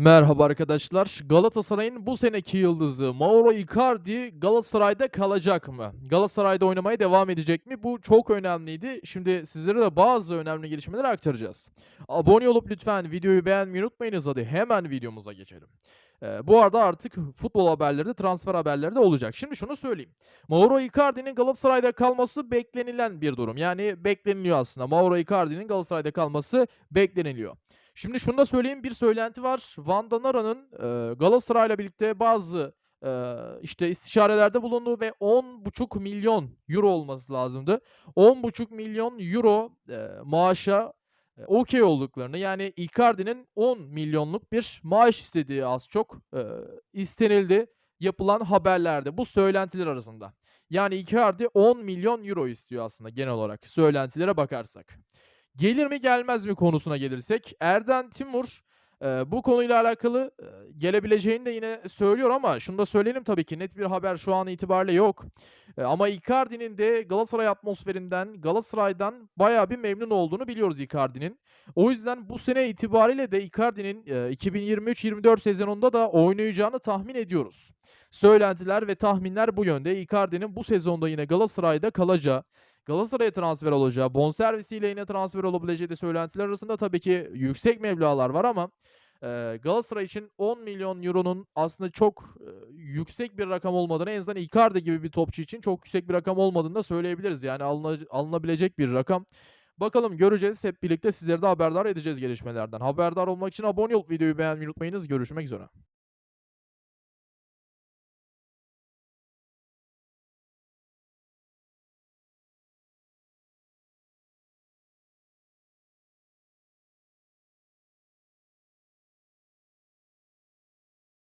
Merhaba arkadaşlar. Galatasaray'ın bu seneki yıldızı Mauro Icardi Galatasaray'da kalacak mı? Galatasaray'da oynamaya devam edecek mi? Bu çok önemliydi. Şimdi sizlere de bazı önemli gelişmeleri aktaracağız. Abone olup lütfen videoyu beğenmeyi unutmayınız. Hadi hemen videomuza geçelim. Ee, bu arada artık futbol haberleri de transfer haberleri de olacak. Şimdi şunu söyleyeyim. Mauro Icardi'nin Galatasaray'da kalması beklenilen bir durum. Yani bekleniliyor aslında. Mauro Icardi'nin Galatasaray'da kalması bekleniliyor. Şimdi şunu da söyleyeyim, bir söylenti var. Van Danara'nın eee, Galatasaray'la birlikte bazı eee, işte istişarelerde bulunduğu ve 10,5 milyon euro olması lazımdı. 10,5 milyon euro eee, maaşa eee, okey olduklarını yani Icardi'nin 10 milyonluk bir maaş istediği az çok eee, istenildi yapılan haberlerde bu söylentiler arasında. Yani Icardi 10 milyon euro istiyor aslında genel olarak söylentilere bakarsak. Gelir mi gelmez mi konusuna gelirsek Erden Timur eee, bu konuyla alakalı eee, gelebileceğini de yine söylüyor ama şunu da söyleyelim tabii ki net bir haber şu an itibariyle yok. Eee, ama Icardi'nin de Galatasaray atmosferinden, Galatasaray'dan bayağı bir memnun olduğunu biliyoruz Icardi'nin. O yüzden bu sene itibariyle de Icardi'nin eee, 2023-24 sezonunda da oynayacağını tahmin ediyoruz. Söylentiler ve tahminler bu yönde. Icardi'nin bu sezonda yine Galatasaray'da kalacağı, Galatasaray'a transfer olacağı, bonservisiyle yine transfer olabileceği de söylentiler arasında tabii ki yüksek meblağlar var ama eee, Galatasaray için 10 milyon euronun aslında çok eee, yüksek bir rakam olmadığını, en azından Icardi gibi bir topçu için çok yüksek bir rakam olmadığını da söyleyebiliriz. Yani alına- alınabilecek bir rakam. Bakalım göreceğiz. Hep birlikte sizleri de haberdar edeceğiz gelişmelerden. Haberdar olmak için abone olup videoyu beğenmeyi unutmayınız. Görüşmek üzere.